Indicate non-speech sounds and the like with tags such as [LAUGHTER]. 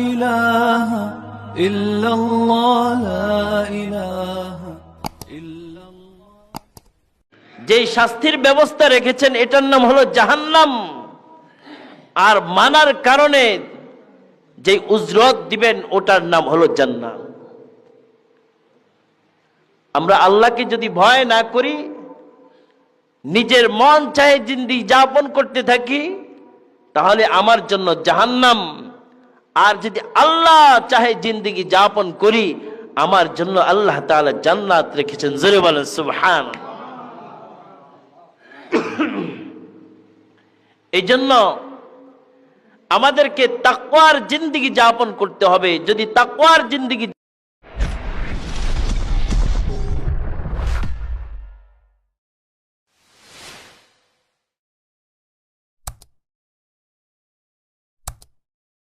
إله إلا الله لا إله إلا الله যেই শাস্তির ব্যবস্থা রেখেছেন এটার নাম হলো জাহান্নাম আর মানার কারণে যে উজরত দিবেন ওটার নাম হলো জান্নাত আমরা আল্লাহকে যদি ভয় না করি নিজের মন চাহে জিন্দি যাপন করতে থাকি তাহলে আমার জন্য জাহান্নাম আর যদি আল্লাহ চাহে জিন্দিগি যাপন করি, আমার জন্য আল্লাহ তাআলা জান্নাত রেখেছেন। জোরে বলেন সুবহান [COUGHS] এই জন্য আমাদেরকে তাকওয়ার জিন্দিগি যাপন করতে হবে। যদি তাকওয়ার জিন্দিগি